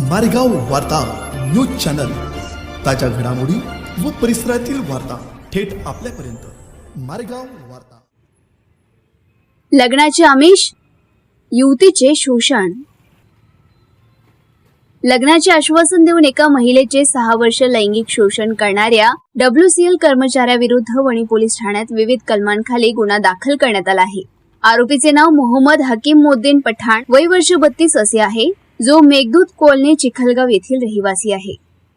मारेगाव वार्ता news channel. ताज्या घडामोडी व परिसरातील वार्ता थेट आपल्यापर्यंत. मारेगाव वार्ता. लग्नाचे आमिष युवतीचे शोषण. लग्नाचे आश्वासन देऊन एका महिलेचे सहा वर्ष लैंगिक शोषण करणाऱ्या डब्ल्यूसीएल कर्मचाऱ्याविरुद्ध वणी पोलीस ठाण्यात विविध कलमांखाली गुन्हा दाखल करण्यात आला आहे. आरोपीचे नाव मोहम्मद हकीम मोद्दीन पठाण वय वर्ष बत्तीस असे आहे. जो मेघदूत कोलने चिखलगाव येथील रहिवासी आहे.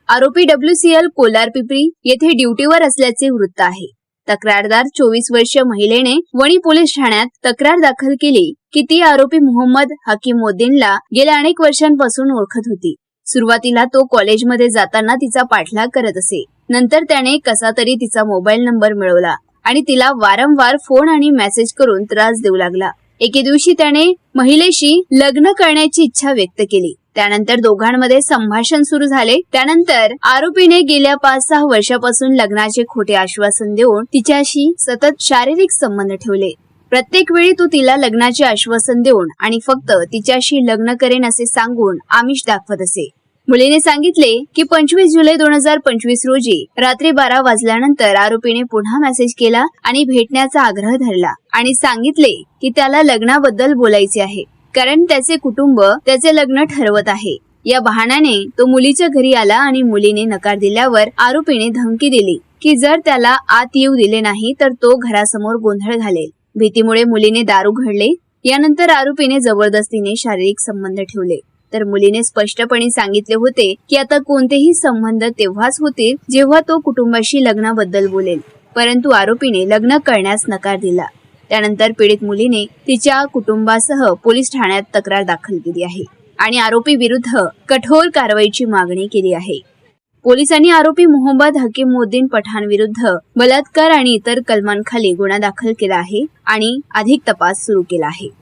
आरोपी डब्ल्यूसीएल कोलार पिपरी येथे ड्युटीवर असल्याचे वृत्त आहे. तक्रारदार चोवीस वर्षीय महिलेने वणी पोलीस ठाण्यात तक्रार दाखल केली की ती आरोपी मोहम्मद हकीमुद्दीनला गेल्या अनेक वर्षांपासून ओळखत होती. सुरुवातीला तो कॉलेजमध्ये जाताना तिचा पाठलाग करत असे. नंतर त्याने कसा तरी तिचा मोबाईल नंबर मिळवला आणि तिला वारंवार फोन आणि मेसेज करून त्रास देऊ लागला. एके दिवशी त्याने महिलेशी लग्न करण्याची इच्छा व्यक्त केली. त्यानंतर दोघांमध्ये संभाषण सुरू झाले. त्यानंतर आरोपीने गेल्या पाच सहा वर्षापासून लग्नाचे खोटे आश्वासन देऊन तिच्याशी सतत शारीरिक संबंध ठेवले. प्रत्येक वेळी तो तिला लग्नाचे आश्वासन देऊन आणि फक्त तिच्याशी लग्न करेन असे सांगून आमिष दाखवत असे. मुलीने सांगितले की पंचवीस जुलै दोन हजार पंचवीस रोजी रात्री बारा वाजल्यानंतर आरोपीने पुन्हा मेसेज केला आणि भेटण्याचा आग्रह धरला आणि सांगितले की त्याला लग्नाबद्दल बोलायचे आहे कारण त्याचे कुटुंब त्याचे लग्न ठरवत आहे. या बहाण्याने तो मुलीच्या घरी आला आणि मुलीने नकार दिल्यावर आरोपीने धमकी दिली की जर त्याला आत येऊ दिले नाही तर तो घरासमोर गोंधळ घालेल. भीतीमुळे मुलीने दारू घडले. यानंतर आरोपीने जबरदस्तीने शारीरिक संबंध ठेवले. तर मुलीने स्पष्टपणे सांगितले होते की आता कोणतेही संबंध तेव्हाच होतील जेव्हा तो कुटुंबाशी लग्नाबद्दल बोलेल. परंतु आरोपीने लग्न करण्यास नकार दिला. त्यानंतर पीडित मुलीने तिच्या कुटुंबासह पोलीस ठाण्यात तक्रार दाखल केली आहे आणि आरोपी विरुद्ध कठोर कारवाईची मागणी केली आहे. पोलिसांनी आरोपी मोहम्मद हकीमुद्दीन पठाण विरुद्ध बलात्कार आणि इतर कलमांखाली गुन्हा दाखल केला आहे आणि अधिक तपास सुरू केला आहे.